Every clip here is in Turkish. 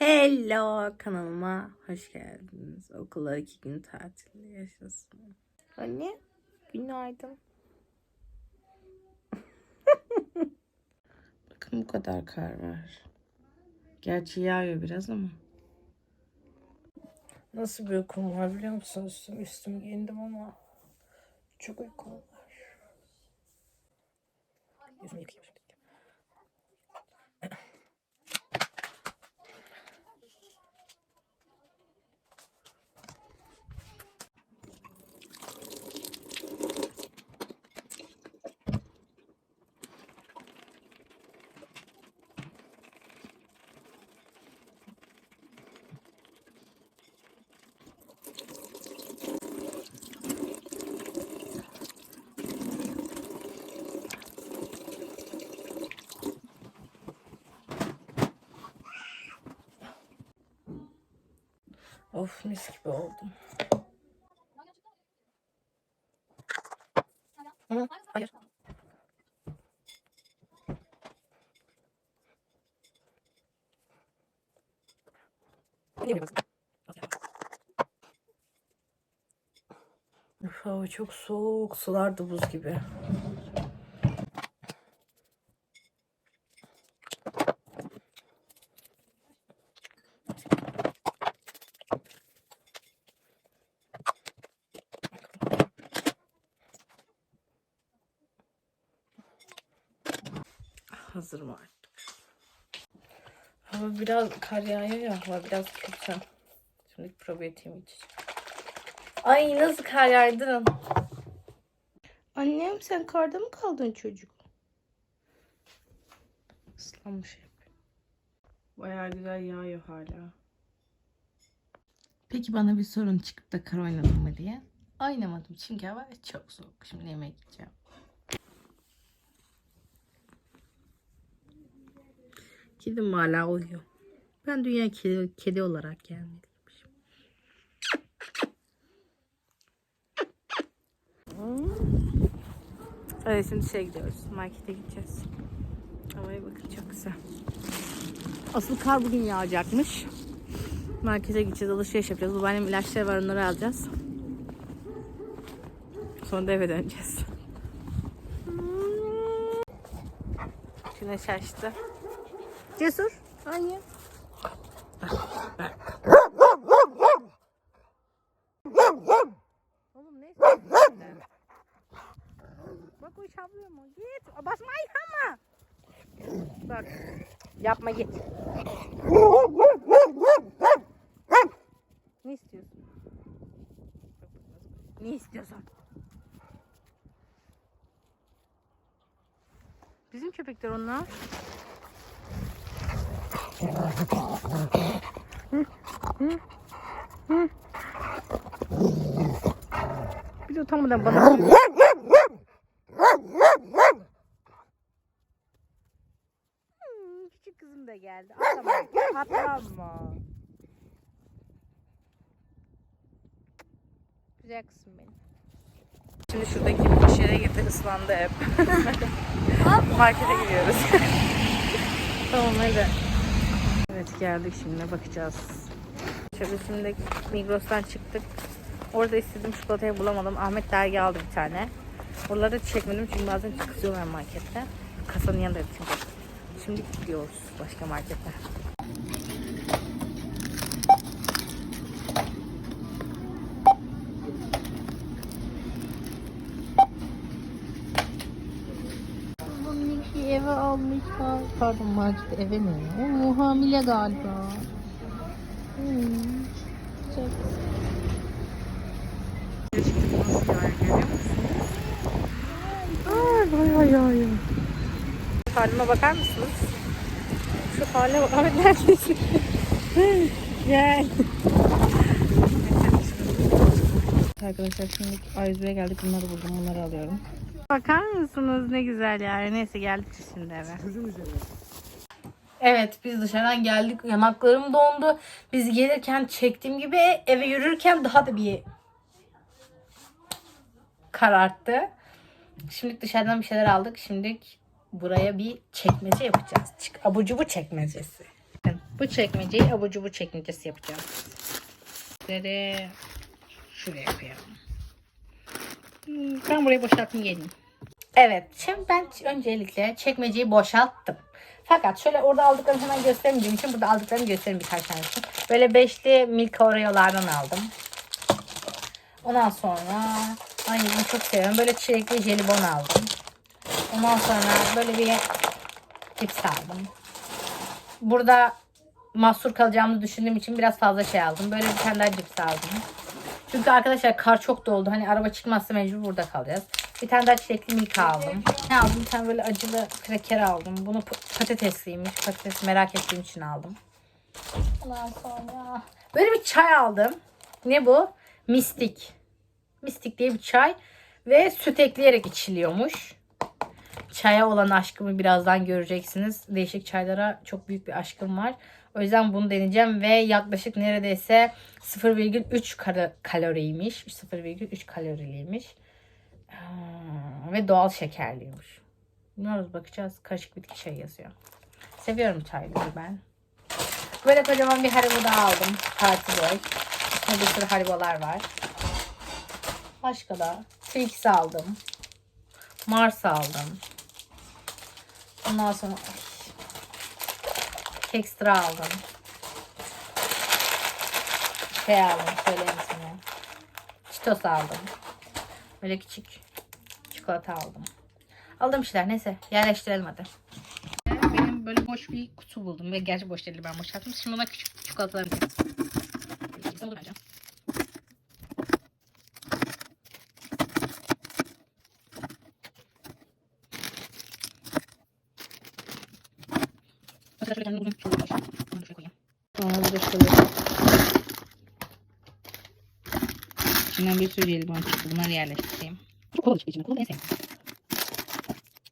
Hello kanalıma hoş geldiniz. Okula iki gün tatilde yaşasın. Anne günaydın. Bakın bu kadar kar var. Gerçi yağıyor biraz ama. Nasıl bir uykum var biliyor musun? Üstüm, üstümü giyindim ama çok uykum var. Yüzümü yıkayayım Of mis gibi oldum. Hı, hayır. Of, hava çok soğuk. Sular da buz gibi. Hazırım artık. Hava biraz kar yağıyor ya. Hava biraz kötü. Şimdi probiyotimi içeceğim. Ay nasıl kar yağdın? Annem sen karda mı kaldın çocuk? Islanmış hep. Bayağı güzel yağıyor hala. Peki bana bir sorun çıkıp da kar oynadın mı diye. Oynamadım çünkü hava çok soğuk. Şimdi yemeğe gideceğim. Kedim hala uyuyor. Ben dünya kedi, kedi olarak gelmeliymişim. Evet şimdi şeye gidiyoruz. Markete gideceğiz. Havaya bakın çok güzel. Asıl kar bugün yağacakmış. Markete gideceğiz, alışveriş yapacağız. Babaannem ilaçları var onları alacağız. Sonra da eve döneceğiz. Güneş açtı. Cesur. Anne. Oğlum ne istiyorsun? Bak o çaplıyor mu? Git. Basma ayağıma. Bak. Yapma git. Ne istiyorsun? Ne istiyorsun? Bizim köpekler onlar. Bir de utanmadan bana Hmm, küçük kızım da geldi. Atlama. Atlama. Güzel kızım benim. Şimdi şuradaki boş yere girdi ıslandı hep. Markete gidiyoruz. tamam hadi. Evet geldik şimdi bakacağız. Şöyle Migros'tan çıktık. Orada istediğim çikolatayı bulamadım. Ahmet dergi aldı bir tane. Oraları çekmedim çünkü bazen kızıyorlar markette. Kasanın yanında çünkü. Şimdi gidiyoruz başka markete. Eve almışlar. Pardon market eve mi? O hamile galiba. Hmm. Çok Ay bayağı yağıyor. Halime bakar mısınız? Şu hale bak. Neredesin? Gel. Arkadaşlar şimdi A101'e geldik. Bunları buldum. Bunları alıyorum. Bakar mısınız ne güzel yani. Neyse geldik şimdi eve. Evet biz dışarıdan geldik. Yanaklarım dondu. Biz gelirken çektiğim gibi eve yürürken daha da bir kararttı. Şimdi dışarıdan bir şeyler aldık. Şimdi buraya bir çekmece yapacağız. Çık abur cubur çekmecesi. Bu çekmeceyi abur cubur çekmecesi yapacağız. Bunları şuraya koyalım. Hmm, Ben burayı boşaltayım geleyim. Evet, şimdi ben öncelikle çekmeceyi boşalttım. Fakat şöyle orada aldıklarımı hemen göstermeyeceğim için burada aldıklarımı göstereyim birkaç tanesini. Böyle beşli Milka Oreo'lardan aldım. Ondan sonra ay çok seviyorum. Böyle çilekli jelibon aldım. Ondan sonra böyle bir cips aldım. Burada mahsur kalacağımızı düşündüğüm için biraz fazla şey aldım. Böyle bir tane daha cips aldım. Çünkü arkadaşlar kar çok doldu. Hani araba çıkmazsa mecbur burada kalacağız. Bir tane daha çilekli milka aldım. Ne aldım? Bir tane böyle acılı kraker aldım. Bunu pa- patatesliymiş. Patates merak ettiğim için aldım. Ondan sonra böyle bir çay aldım. Ne bu? Mistik. Mistik diye bir çay. Ve süt ekleyerek içiliyormuş. Çaya olan aşkımı birazdan göreceksiniz. Değişik çaylara çok büyük bir aşkım var. O yüzden bunu deneyeceğim ve yaklaşık neredeyse 0,3 kar- kaloriymiş. 0,3 kaloriliymiş. Aa, ve doğal şekerliymiş. Bilmiyoruz bakacağız. Karışık bitki şey yazıyor. Seviyorum çayları ben. Böyle kocaman bir haribo da aldım. Parti boy. İçinde bir sürü haribolar var. Başka da Twix aldım. Mars aldım. Ondan sonra ay, Kekstra aldım. Şey aldım. Söyleyeyim sana. Cheetos aldım. Böyle küçük çikolata aldım. Aldığım şeyler neyse yerleştirelim hadi. Benim böyle boş bir kutu buldum ve gerçi boş değil ben boşalttım. Şimdi ona küçük çikolatalar yapacağım. Güzel olur bence. Mesela şöyle kendime uzun çubuğu var. Bunu da şuraya koyayım. Sonra bir de şöyle. İçinden bir sürü jelibon çıktı. Bunları yerleştireyim. Çok kola çıktı içinde. Kola en sevdiğim.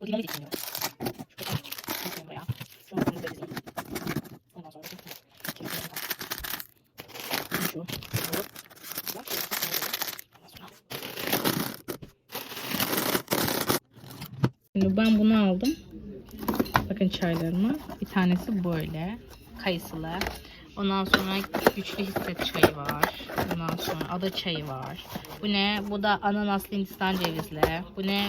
O dinamit için diyorum. Şu kadar. Şunu koyayım buraya. Şunu da dizeyim. Ondan sonra şu. Çekeyim. Şu. Şu. Bak, şu. Ondan sonra. Şimdi ben bunu aldım. Bakın çaylarıma. Bir tanesi böyle. Kayısılı. Ondan sonra güçlü hisset çayı var. Ondan sonra ada çayı var. Bu ne? Bu da ananaslı hindistan cevizli. Bu ne?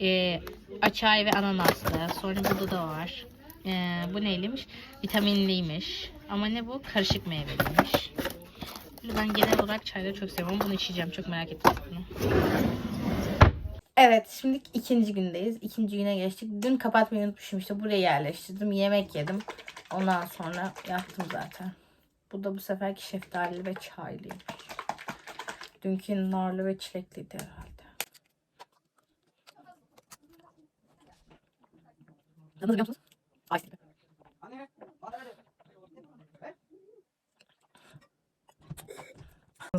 Ee, açay ve ananaslı. Sonra burada da var. Ee, bu neyliymiş? Vitaminliymiş. Ama ne bu? Karışık meyveliymiş. Ben genel olarak çayları çok seviyorum. Bunu içeceğim. Çok merak ettim bunu. Evet şimdi ikinci gündeyiz. İkinci güne geçtik. Dün kapatmayı unutmuşum işte buraya yerleştirdim. Yemek yedim. Ondan sonra yattım zaten. Bu da bu seferki şeftalili ve çaylıymış. Dünkü narlı ve çilekliydi herhalde. Tadını biliyor musunuz? Ice tea.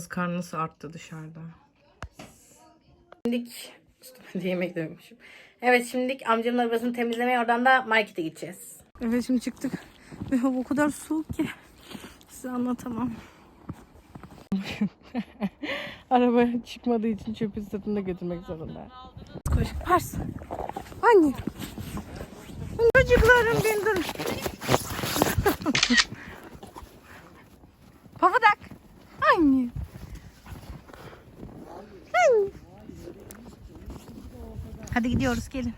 Karnı nasıl arttı dışarıda? Şimdilik üstüme yemek demişim. Evet şimdilik amcamın arabasını temizlemeye oradan da markete gideceğiz. Evet şimdi çıktık. Ve hava o kadar soğuk ki. Size anlatamam. Araba çıkmadığı için çöpü sırtında götürmek zorunda. Koş. Pars. Anne. Çocuklarım bindir. Papadak. Hadi gidiyoruz gelin.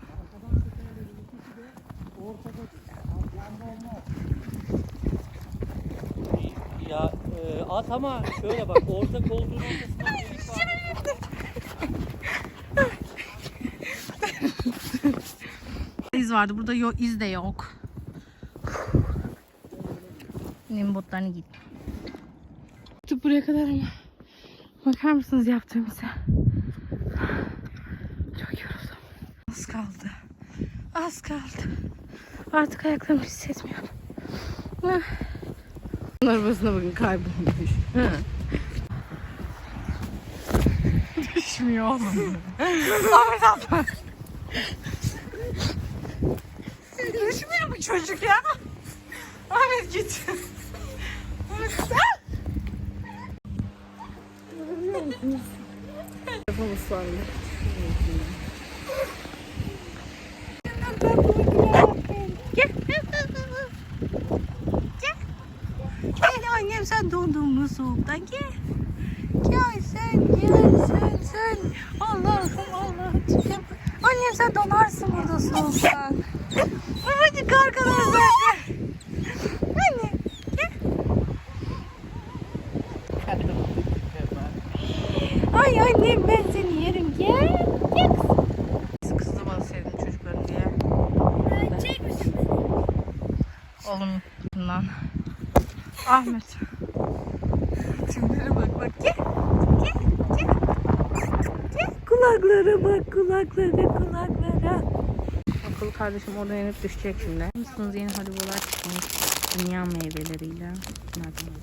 Ya e, at ama şöyle bak orta koltuğun ortasında delik var. İz vardı. Burada yok, iz de yok. Benim botlarını git. Buraya kadar ama. Bakar mısınız yaptığım işe? Çok yoruldum. Az kaldı. Az kaldı. Artık ayaklarımı hissetmiyorum. Arabasına bakın kaybolmuş. Düşmüyor oğlum. Ahmet abla. Düşmüyor bu çocuk ya. Ahmet git. Telefon ıslandı. Gel. Gel. Gel annem sen dondun mu soğuktan gel. Gel sen gel sen sen. Allah'ım Allah'ım. Annem sen donarsın burada soğuktan. Babacık arkadaşlar. Anne gel. Ay annem ben seni yerim gel. Gel kızım. Oğlum bundan. Ahmet. Gel. Gel gel. Gel kulaklara bak kulaklara kulaklara. Akıllı kardeşim oradan inip düşecek şimdi. Mısınız yeni haribolar çıkmış. Dünya meyveleriyle. Nereden?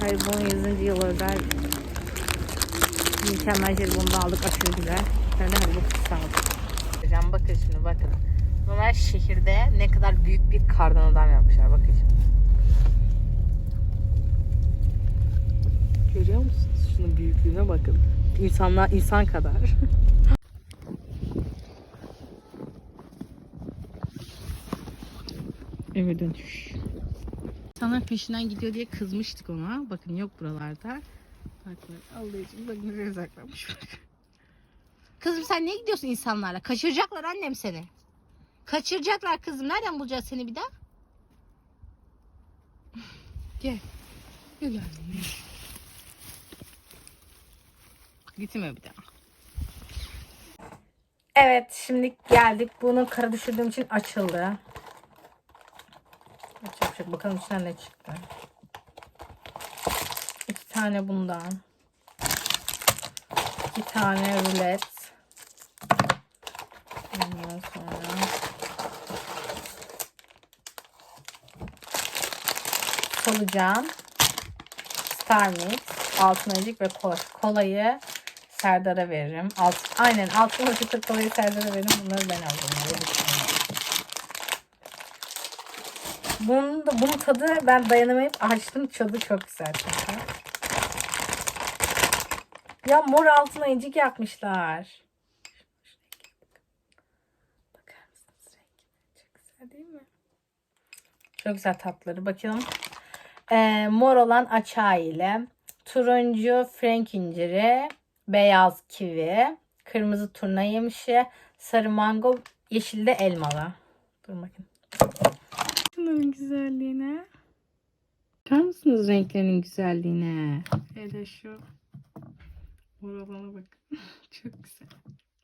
Haribo'nun 100. yıl özel mükemmel jelibonu da aldık aşırı güzel. Ben de haribo kutusu aldım. Can bakın şimdi bakın. Bunlar şehirde ne kadar büyük bir kardan adam yapmışlar bakın şimdi. Görüyor musunuz? Şunun büyüklüğüne bakın. İnsanlar insan kadar. Eve dönüş. İnsanlar peşinden gidiyor diye kızmıştık ona. Bakın yok buralarda. Bak bak Allah'ım bak nereye saklanmış bak. Kızım sen niye gidiyorsun insanlarla? Kaçıracaklar annem seni. Kaçıracaklar kızım. Nereden bulacağız seni bir daha? Gel. Gel gel. Gitme bir daha. Evet şimdi geldik. Bunu kara düşürdüğüm için açıldı. Açacak bir şey. Bakalım içinden ne çıktı. İki tane bundan. İki tane rulet. Ondan Star Mix, altın ayıcık ve kola. Kolayı Serdar'a veririm. Alt, aynen altın ayıcıkla kolayı Serdar'a veririm. Bunları ben aldım. Öyle düşünüyorum. Bunun, bunun tadı ben dayanamayıp açtım. Tadı çok güzel çünkü. Ya mor altın ayıcık yapmışlar. Çok güzel? Çok güzel tatları. Bakalım. Ee, mor olan açağı ile turuncu frank inciri, beyaz kivi, kırmızı turna yemişi, sarı mango, yeşil de elmalı. Dur bakın. Şunların güzelliğine. Bakar mısınız renklerinin güzelliğine? Hele şu mor olana bakın. Çok güzel.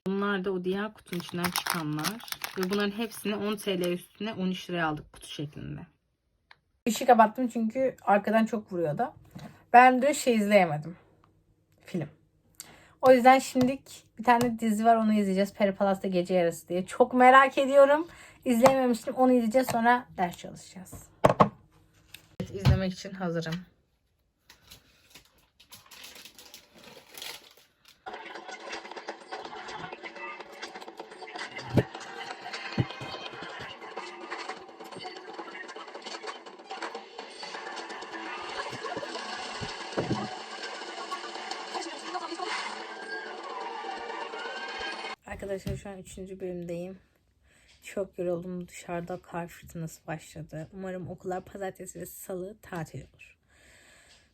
Bunlar da o diğer kutunun içinden çıkanlar. Ve bunların hepsini 10 TL üstüne 13 liraya aldık kutu şeklinde. Işığı kapattım çünkü arkadan çok vuruyordu. Ben de şey izleyemedim. Film. O yüzden şimdilik bir tane dizi var onu izleyeceğiz. Peri Palas'ta Gece Yarısı diye. Çok merak ediyorum. İzleyememiştim. Onu izleyeceğiz sonra ders çalışacağız. Evet, izlemek için hazırım. Arkadaşlar şu an 3. bölümdeyim. Çok yoruldum. Dışarıda kar fırtınası başladı. Umarım okullar pazartesi ve salı tatil olur.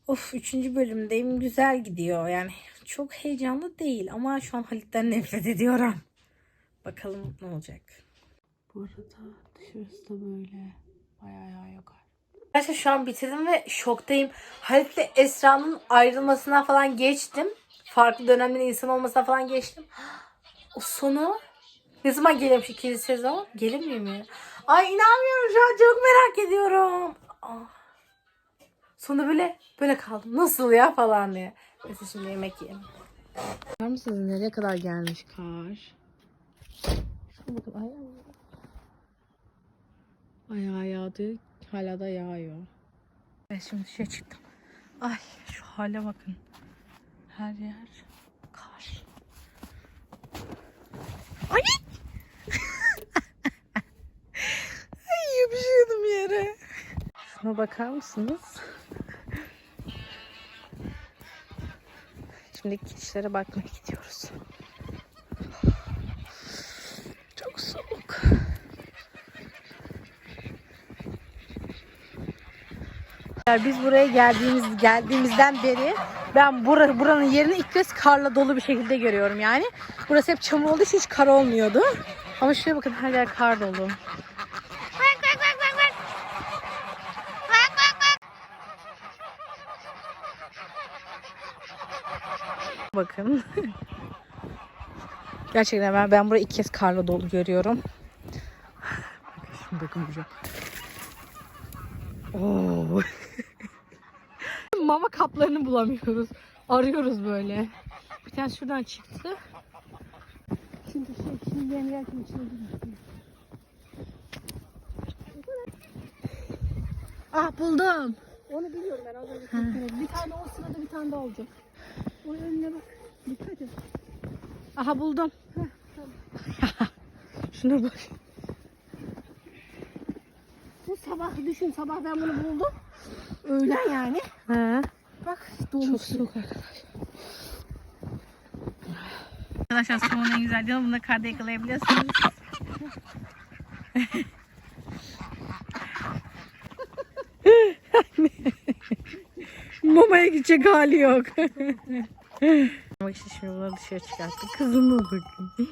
Of 3. bölümdeyim. Güzel gidiyor. Yani çok heyecanlı değil ama şu an Halit'ten nefret ediyorum. Bakalım ne olacak. Bu arada dışarısı da böyle bayağı yağıyor kar. Arkadaşlar şu an bitirdim ve şoktayım. Halit'le Esra'nın ayrılmasına falan geçtim. Farklı dönemlerin insan olmasına falan geçtim. O sonu ne zaman geliyormuş ikinci sezon? Gelemiyor mu? Ay inanmıyorum şu an çok merak ediyorum. Ah. Sonra böyle böyle kaldım. Nasıl ya falan diye. Neyse şimdi yemek yiyelim. Bakar mısınız nereye kadar gelmiş kar? Şuna bakın ayağı. Ayağı yağdı. Hala da yağıyor. Evet şimdi dışarı çıktım. Ay şu hale bakın. Her yer kar. Ay! Ay yapışıyordum yere. Şuna bakar mısınız? Şimdi kişilere bakmaya gidiyoruz. Çok soğuk. Biz buraya geldiğimiz geldiğimizden beri ben bura, buranın yerini ilk kez karla dolu bir şekilde görüyorum yani. Burası hep çamur olduğu için hiç kar olmuyordu. Ama şuraya bakın her yer kar dolu. Bakın. Gerçekten ben, ben burayı ilk kez karla dolu görüyorum. Şimdi bakın buraya. Oo. Mama kaplarını bulamıyoruz. Arıyoruz böyle. Bir tane şuradan çıktı. Şimdi şey, şimdi geldim içine Ah buldum. Onu biliyorum ben az önce Bir tane o sırada bir tane daha olacak. O önüne bak. Dikkat et. Aha buldum. Şuna bak. Bu sabah düşün sabah ben bunu buldum. Öğlen yani. Ha. Bak dolmuş. Çok soğuk arkadaşlar. Arkadaşlar soğuğun en güzel yanı bunu da karda yakalayabiliyorsunuz. Mamaya gidecek hali yok. Bak işte şimdi bunları dışarı çıkarttık. Kızıma bakın.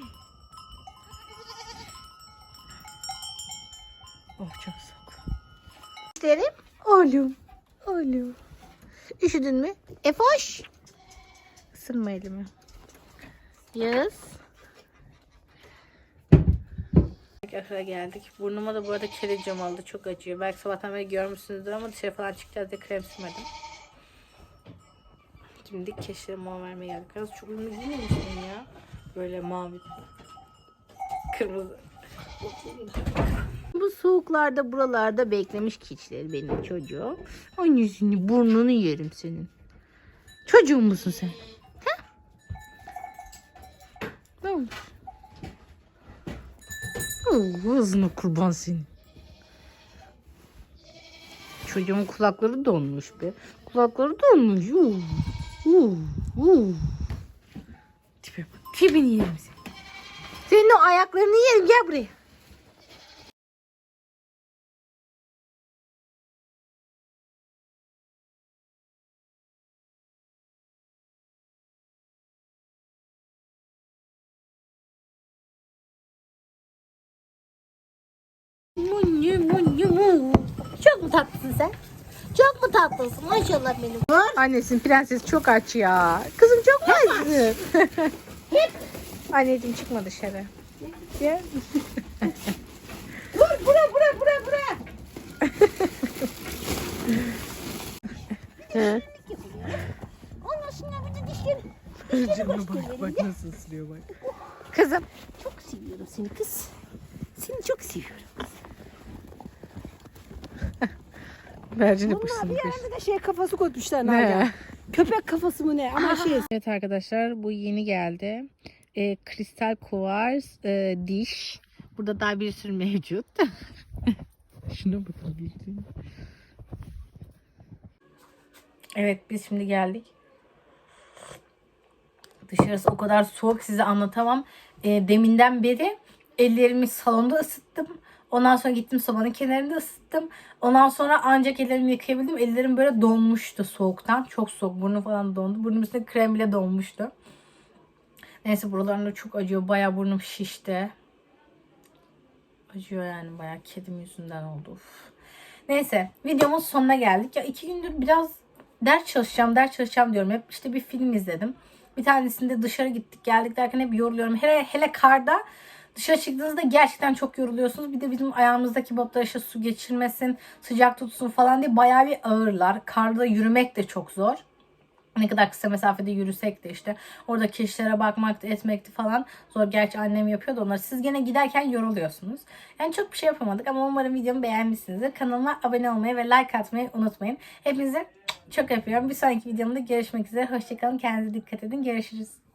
Oh çok soğuk. İşlerim. Oğlum. Oğlum. Üşüdün mü? Efoş. Isırma elimi. Yes. Arkadaşlar geldik. Burnuma da bu arada kedi cam aldı. Çok acıyor. Belki sabahtan beri görmüşsünüzdür ama dışarı falan çıkacağız diye krem sürmedim. Şimdi keşlere mama vermeye geldik. Biraz çok ünlü değil mi senin ya? Böyle mavi. Kırmızı. Bu soğuklarda buralarda beklemiş keçileri benim çocuğum. Annesini burnunu yerim senin. Çocuğum musun sen? Ha? Ne olmuş? Oh, ağzına kurban senin. Çocuğumun kulakları donmuş be. Kulakları donmuş. Uh, uh, uh. Tipe bak. Tipini yerim seni. Senin o ayaklarını yerim gel buraya. Tatlısın sen? Çok mu tatlısın maşallah benim. Annesin prenses çok aç ya. Kızım çok açsın. Anneciğim çıkma dışarı. Gel. Dur bura bura bura bura. Ondan sonra bir de dişleri. bak, bak nasıl ısırıyor bak. Kızım. Çok seviyorum seni kız. Seni çok seviyorum. Bunlar yapışsın. bir yerde de şey kafası koymuşlar Ne? Nalan. Köpek kafası mı ne? Ama şey Evet arkadaşlar bu yeni geldi. Ee, kristal kuvars e, diş. Burada daha bir sürü mevcut. Şuna bakın bildiğin. Evet biz şimdi geldik. Dışarısı o kadar soğuk size anlatamam. Ee, deminden beri ellerimi salonda ısıttım. Ondan sonra gittim sobanın kenarında ısıttım. Ondan sonra ancak ellerimi yıkayabildim. Ellerim böyle donmuştu soğuktan. Çok soğuk. Burnu falan dondu. Burnum üstüne krem bile donmuştu. Neyse buralarımda çok acıyor. Bayağı burnum şişti. Acıyor yani bayağı kedim yüzünden oldu. Uf. Neyse videomun sonuna geldik. Ya iki gündür biraz ders çalışacağım, ders çalışacağım diyorum. Hep işte bir film izledim. Bir tanesinde dışarı gittik geldik derken hep yoruluyorum. Hele, hele karda dışarı çıktığınızda gerçekten çok yoruluyorsunuz. Bir de bizim ayağımızdaki botlar su geçirmesin, sıcak tutsun falan diye bayağı bir ağırlar. Karda yürümek de çok zor. Ne kadar kısa mesafede yürüsek de işte orada kişilere bakmaktı etmekti falan zor. Gerçi annem yapıyordu onları. Siz gene giderken yoruluyorsunuz. Yani çok bir şey yapamadık ama umarım videomu beğenmişsinizdir. Kanalıma abone olmayı ve like atmayı unutmayın. Hepinize çok öpüyorum. Bir sonraki videomda görüşmek üzere. Hoşçakalın. Kendinize dikkat edin. Görüşürüz.